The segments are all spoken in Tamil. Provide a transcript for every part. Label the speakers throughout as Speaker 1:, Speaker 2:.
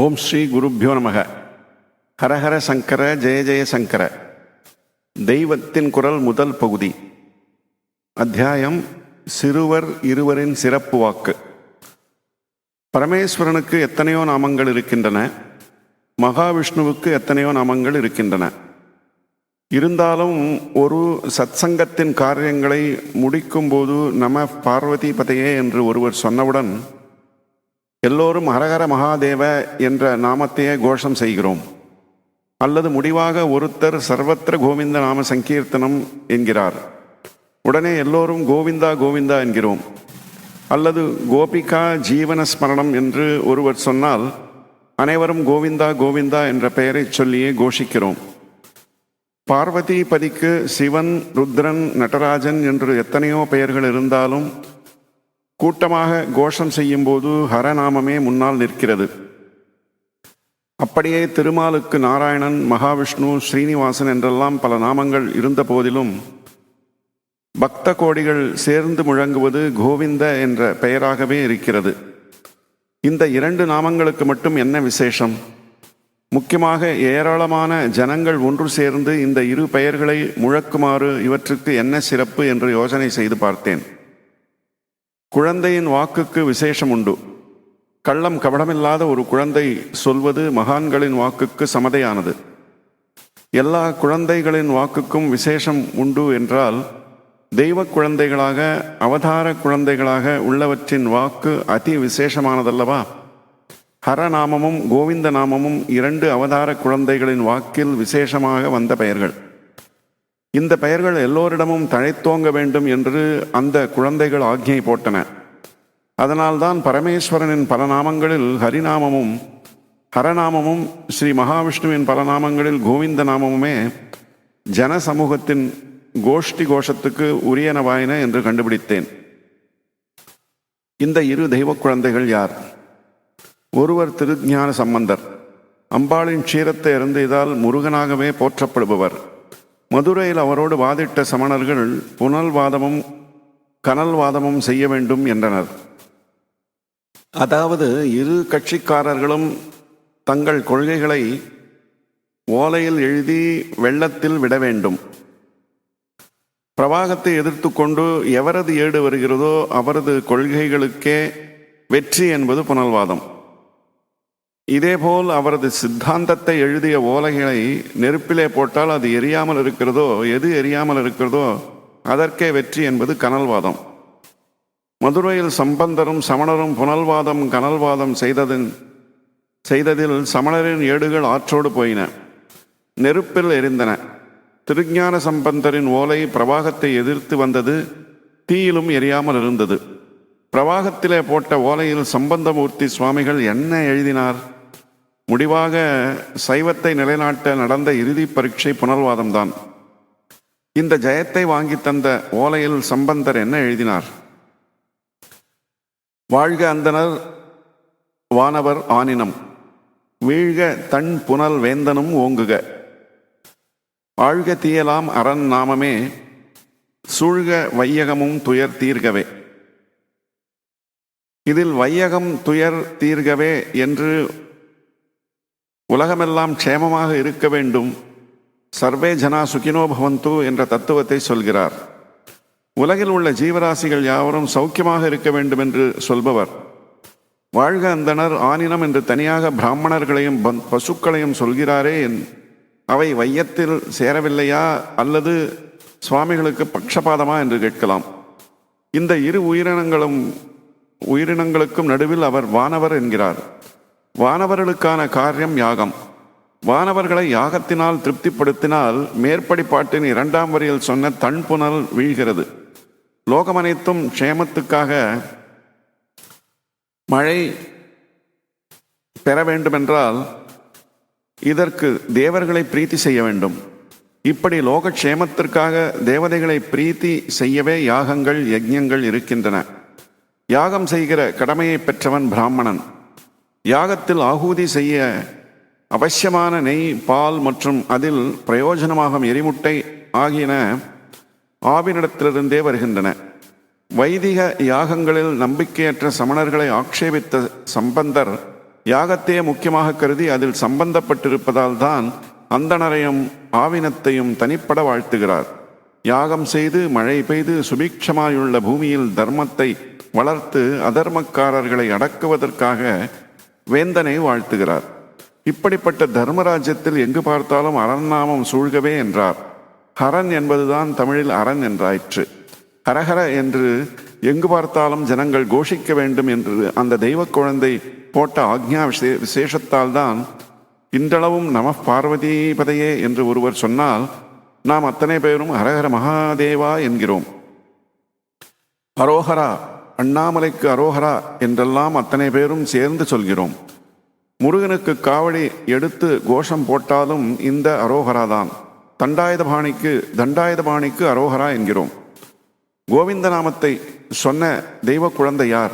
Speaker 1: ஓம் ஸ்ரீ குருப்பியோ நமக. ஹரஹர சங்கர ஜெய ஜெய சங்கர. தெய்வத்தின் குரல் முதல் பகுதி. அத்தியாயம் சிறுவர் இருவரின் சிறப்பு வாக்கு. பரமேஸ்வரனுக்கு எத்தனையோ நாமங்கள் இருக்கின்றன. மகாவிஷ்ணுவுக்கு எத்தனையோ நாமங்கள் இருக்கின்றன. இருந்தாலும் ஒரு சத்சங்கத்தின் காரியங்களை முடிக்கும்போது நம பார்வதி பதையே என்று ஒருவர் சொன்னவுடன் எல்லோரும் ஹரஹர மகாதேவ என்ற நாமத்தையே கோஷம் செய்கிறோம். அல்லது முடிவாக ஒருத்தர் சர்வத்திர கோவிந்த நாம சங்கீர்த்தனம் என்கிறார். உடனே எல்லோரும் கோவிந்தா கோவிந்தா என்கிறோம். அல்லது கோபிகா ஜீவன ஸ்மரணம் என்று ஒருவர் சொன்னால் அனைவரும் கோவிந்தா கோவிந்தா என்ற பெயரை சொல்லியே கோஷிக்கிறோம். பார்வதி பதிக்கு சிவன் ருத்ரன் நடராஜன் என்று எத்தனையோ பெயர்கள் இருந்தாலும் கூட்டமாக கோஷம் செய்யும்போது ஹரநாமமே முன்னால் நிற்கிறது. அப்படியே திருமாலுக்கு நாராயணன் மகாவிஷ்ணு ஸ்ரீனிவாசன் என்றெல்லாம் பல நாமங்கள் இருந்த போதிலும் பக்த கோடிகள் சேர்ந்து முழங்குவது கோவிந்த என்ற பெயராகவே இருக்கிறது. இந்த இரண்டு நாமங்களுக்கு மட்டும் என்ன விசேஷம்? முக்கியமாக ஏராளமான ஜனங்கள் ஒன்று சேர்ந்து இந்த இரு பெயர்களை முழக்குமாறு இவற்றுக்கு என்ன சிறப்பு என்று யோசனை செய்து பார்த்தேன். குழந்தையின் வாக்குக்கு விசேஷம் உண்டு. கள்ளம் கபடமில்லாத ஒரு குழந்தை சொல்வது மகான்களின் வாக்குக்கு சமதையானது. எல்லா குழந்தைகளின் வாக்குக்கும் விசேஷம் உண்டு என்றால் தெய்வ குழந்தைகளாக அவதார குழந்தைகளாக உள்ளவற்றின் வாக்கு அதி விசேஷமானதல்லவா? ஹரநாமமும் கோவிந்த நாமமும் இரண்டு அவதார குழந்தைகளின் வாக்கில் விசேஷமாக வந்த பெயர்கள். இந்த பெயர்கள் எல்லோரிடமும் தழைத்தோங்க வேண்டும் என்று அந்த குழந்தைகள் ஆக்ஞை போட்டன. அதனால்தான் பரமேஸ்வரனின் பல நாமங்களில் ஹரிநாமமும் ஹரநாமமும் ஸ்ரீ மகாவிஷ்ணுவின் பல நாமங்களில் கோவிந்த நாமமுமே ஜன சமூகத்தின் கோஷ்டி கோஷத்துக்கு உரியனவாயின என்று கண்டுபிடித்தேன். இந்த இரு தெய்வ குழந்தைகள் யார்? ஒருவர் திருஞான சம்பந்தர். அம்பாளின் க்ஷீரத்தை இறந்ததால் முருகனாகவே போற்றப்படுபவர். மதுரையில் அவரோடு வாதிட்ட சமணர்கள் புனல்வாதமும் கனல்வாதமும் செய்ய வேண்டும் என்றனர். அதாவது இரு கட்சிக்காரர்களும் தங்கள் கொள்கைகளை ஓலையில் எழுதி வெள்ளத்தில் விட வேண்டும். பிரவாகத்தை எதிர்த்து கொண்டு எவரது ஏடு வருகிறதோ அவரது கொள்கைகளுக்கே வெற்றி என்பது புனல்வாதம். இதேபோல் அவரது சித்தாந்தத்தை எழுதிய ஓலைகளை நெருப்பிலே போட்டால் அது எரியாமல் இருக்கிறதோ எது எரியாமல் இருக்கிறதோ அதற்கே வெற்றி என்பது கனல்வாதம். மதுரையில் சம்பந்தரும் சமணரும் புனல்வாதம் கனல்வாதம் செய்ததின் செய்ததில் சமணரின் ஏடுகள் ஆற்றோடு போயின நெருப்பில் எரிந்தன. திருஞான சம்பந்தரின் ஓலை பிரவாகத்தை எதிர்த்து வந்தது தீயிலும் எரியாமல் இருந்தது. பிரவாகத்திலே போட்ட ஓலையில் சம்பந்தமூர்த்தி சுவாமிகள் என்ன எழுதினார்? முடிவாக சைவத்தை நிலைநாட்ட நடந்த இறுதி பரீட்சை புனர்வாதம்தான். இந்த ஜெயத்தை வாங்கி தந்த ஓலையில் சம்பந்தர் என்ன எழுதினார்? வாழ்க அந்தனர் வானவர் ஆனினம். வீழ்க தன் புனல் வேந்தனும் ஓங்குக. ஆழ்க தீயலாம் அரண் நாமமே. சூழ்க வையகமும் துயர் தீர்கவே. இதில் வையகம் துயர் தீர்கவே என்று உலகமெல்லாம் க்ஷேமமாக இருக்க வேண்டும். சர்வே ஜனா சுகினோ பவந்து என்ற தத்துவத்தை சொல்கிறார். உலகில் உள்ள ஜீவராசிகள் யாவரும் சௌக்கியமாக இருக்க வேண்டும் என்று சொல்பவர். வாழ்க அந்தனர் ஆனினம் என்று தனியாக பிராமணர்களையும் பசுக்களையும் சொல்கிறாரே என் அவை வையத்தில் சேரவில்லையா அல்லது சுவாமிகளுக்கு பக்ஷபாதமா என்று கேட்கலாம். இந்த இரு உயிரினங்களும் உயிரினங்களுக்கும் நடுவில் அவர் வானவர் என்கிறார். வானவர்களுக்கான காரியம் யாகம். வானவர்களை யாகத்தினால் திருப்திப்படுத்தினால் மேற்படி பாட்டின் இரண்டாம் வரியில் சொன்ன தன்புணல் வீழ்கிறது. லோகமனைத்தும் க்ஷேமத்துக்காக மழை பெற வேண்டுமென்றால் இதற்கு தேவர்களை பிரீத்தி செய்ய வேண்டும். இப்படி லோகக்ஷேமத்திற்காக தேவதைகளை பிரீத்தி செய்யவே யாகங்கள் யஜ்யங்கள் இருக்கின்றன. யாகம் செய்கிற கடமையை பெற்றவன் பிராமணன். யாகத்தில் ஆகூதி செய்ய அவசியமான நெய் பால் மற்றும் அதில் பிரயோஜனமாகும் எரிமுட்டை ஆகியன ஆவினிடத்திலிருந்தே வருகின்றன. வைதிக யாகங்களில் நம்பிக்கையற்ற சமணர்களை ஆக்ஷேபித்த சம்பந்தர் யாகத்தையே முக்கியமாக கருதி அதில் சம்பந்தப்பட்டிருப்பதால் தான் அந்தணரையும் ஆவினத்தையும் தனிப்பட வாழ்த்துகிறார். யாகம் செய்து மழை பெய்து சுபிக்ஷமாயுள்ள பூமியில் தர்மத்தை வளர்த்து அதர்மக்காரர்களை அடக்குவதற்காக வேந்தனை வாழ்த்துகிறார். இப்படிப்பட்ட தர்மராஜ்யத்தில் எங்கு பார்த்தாலும் அரண்நாமம் சூழ்கவே என்றார். ஹரன் என்பதுதான் தமிழில் அரண் என்றாயிற்று. ஹரஹர என்று எங்கு பார்த்தாலும் ஜனங்கள் கோஷிக்க வேண்டும் என்று அந்த தெய்வ குழந்தை போட்ட ஆக்ஞா விசே விசேஷத்தால் தான் இன்றளவும் நம பார்வதிபதையே என்று ஒருவர் சொன்னால் நாம் அத்தனை பேரும் ஹரஹர மகாதேவா என்கிறோம். அரோஹரா அண்ணாமலைக்கு அரோஹரா என்றெல்லாம் அத்தனை பேரும் சேர்ந்து சொல்கிறோம். முருகனுக்கு காவடி எடுத்து கோஷம் போட்டாலும் இந்த அரோஹரா தான். தண்டாயுதபாணிக்கு தண்டாயுதபாணிக்கு அரோஹரா என்கிறோம். கோவிந்த நாமத்தை சொன்ன தெய்வ குழந்தை யார்?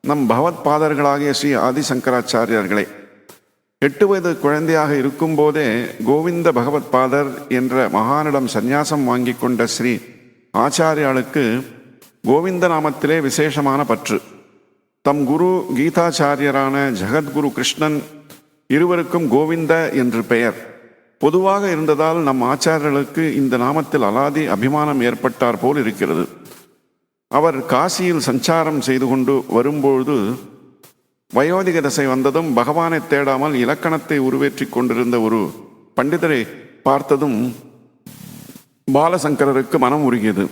Speaker 1: நம் பகவத் பாதர்களாகிய ஸ்ரீ ஆதிசங்கராச்சாரியர்களே. எட்டு வயது குழந்தையாக இருக்கும்போதே கோவிந்த பகவத் பாதர் என்ற மகானிடம் சந்நியாசம் வாங்கி கொண்ட ஸ்ரீ ஆச்சாரியாளுக்கு கோவிந்த நாமத்திலே விசேஷமான பற்று. தம் குரு கீதாச்சாரியரான ஜெகத்குரு கிருஷ்ணன் இருவருக்கும் கோவிந்த என்று பெயர். பொதுவாக இருந்ததால் நம் ஆச்சாரியர்களுக்கு இந்த நாமத்தில் அலாதி அபிமானம் ஏற்பட்டார் போல் இருக்கிறது. அவர் காசியில் சஞ்சாரம் செய்து கொண்டு வரும்பொழுது வயோதிக தசை வந்ததும் பகவானை தேடாமல் இலக்கணத்தை உருவேற்றி கொண்டிருந்த ஒரு பண்டிதரை பார்த்ததும் பாலசங்கரருக்கு மனம் உருகியது.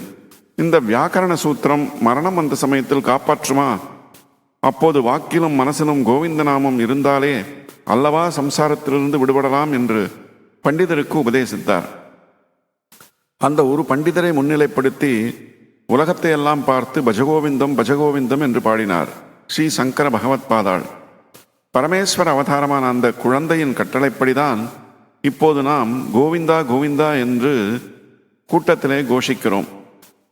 Speaker 1: இந்த வியாக்கரண சூத்திரம் மரணம் வந்த சமயத்தில் காப்பாற்றுமா? அப்போது வாக்கிலும் மனசிலும் கோவிந்த நாமம் இருந்தாலே அல்லவா சம்சாரத்திலிருந்து விடுபடலாம் என்று பண்டிதருக்கு உபதேசித்தார். அந்த ஒரு பண்டிதரை முன்னிலைப்படுத்தி உலகத்தை எல்லாம் பார்த்து பஜகோவிந்தம் பஜகோவிந்தம் என்று பாடினார் ஸ்ரீ சங்கர பகவத் பாதாள். பரமேஸ்வர அவதாரமான அந்த குழந்தையின் கட்டளைப்படிதான் இப்போது நாம் கோவிந்தா கோவிந்தா என்று கூட்டத்திலே கோஷிக்கிறோம்.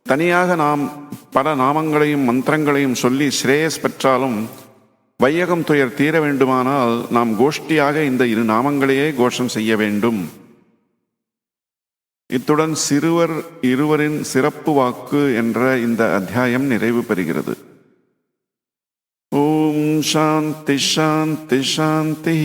Speaker 1: தனியாக நாம் பல நாமங்களையும் மந்திரங்களையும் சொல்லி ஸ்ரேயஸ் பெற்றாலும் வையகம் துயர் தீர வேண்டுமானால் நாம் கோஷ்டியாக இந்த இரு நாமங்களையே கோஷம் செய்ய வேண்டும். இத்துடன் சிறுவர் இருவரின் சிறப்பு வாக்கு என்ற இந்த அத்தியாயம் நிறைவு பெறுகிறது. ஓம் சாந்தி சாந்தி சாந்தி.